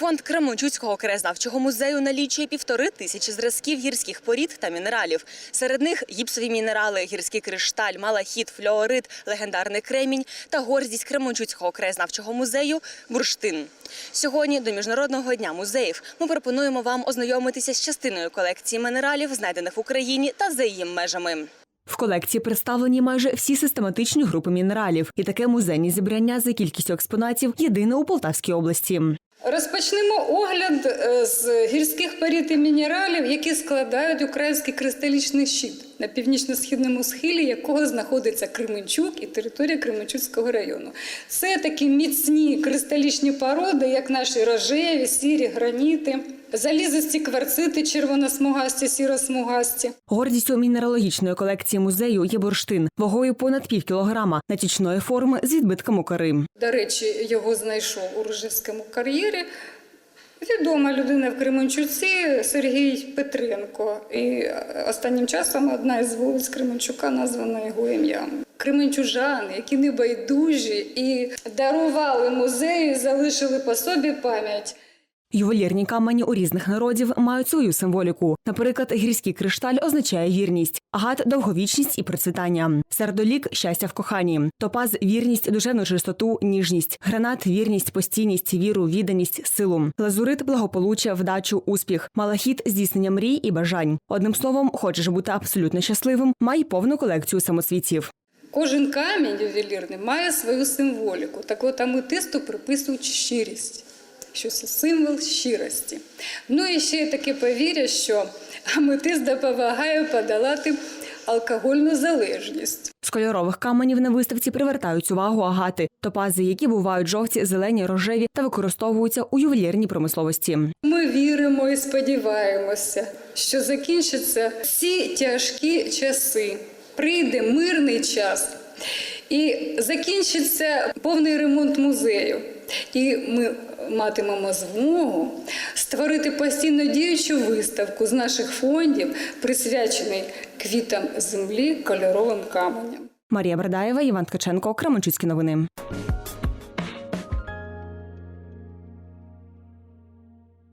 Фонд Кременчуцького краєзнавчого музею налічує півтори тисячі зразків гірських порід та мінералів. Серед них гіпсові мінерали, гірський кришталь, малахіт, флюорит, легендарний кремінь та гордість Кременчуцького краєзнавчого музею бурштин. Сьогодні до міжнародного дня музеїв ми пропонуємо вам ознайомитися з частиною колекції мінералів, знайдених в Україні та за її межами. В колекції представлені майже всі систематичні групи мінералів, і таке музейне зібрання за кількістю експонатів єдине у Полтавській області. Розпочнемо огляд е, з гірських порід і мінералів, які складають український кристалічний щит, на північно-східному схилі якого знаходиться Кременчук і територія Кременчуцького району. Це такі міцні кристалічні породи, як наші рожеві, сірі, граніти, залізисті кварцити, червоносмугасті, сіросмугасті. Гордістю мінералогічної колекції музею є бурштин вагою понад пів кілограма натічної форми з відбитком кори. До речі, його знайшов у Рожевському кар'єрі. Відома людина в Кременчуці Сергій Петренко. І останнім часом одна із вулиць Кременчука названа його ім'ям. Кременчужани, які не байдужі і дарували музею, залишили по собі пам'ять. Ювелірні камені у різних народів мають свою символіку. Наприклад, гірський кришталь означає вірність, агат довговічність і процвітання. Сердолік щастя в коханні, топаз вірність, душевну чистоту, ніжність, гранат вірність, постійність, віру, відданість, силу. Лазурит благополуччя, вдачу, успіх, малахіт здійснення мрій і бажань. Одним словом, хочеш бути абсолютно щасливим, май повну колекцію самоцвітів. Кожен камінь ювелірний має свою символіку. Так от аметисту приписують щирість, що це символ щирості. Ну і ще таке повір'я, що аметист допомагає подолати алкогольну залежність. З кольорових каменів на виставці привертають увагу агати, топази, які бувають жовті, зелені, рожеві та використовуються у ювелірній промисловості. Ми віримо і сподіваємося, що закінчаться всі тяжкі часи. Прийде мирний час і закінчиться повний ремонт музею. І ми матимемо змогу створити постійно діючу виставку з наших фондів, присвячений квітам землі кольоровим каменям. Марія Бердаєва, Іван Ткаченко, Кременчуцькі новини.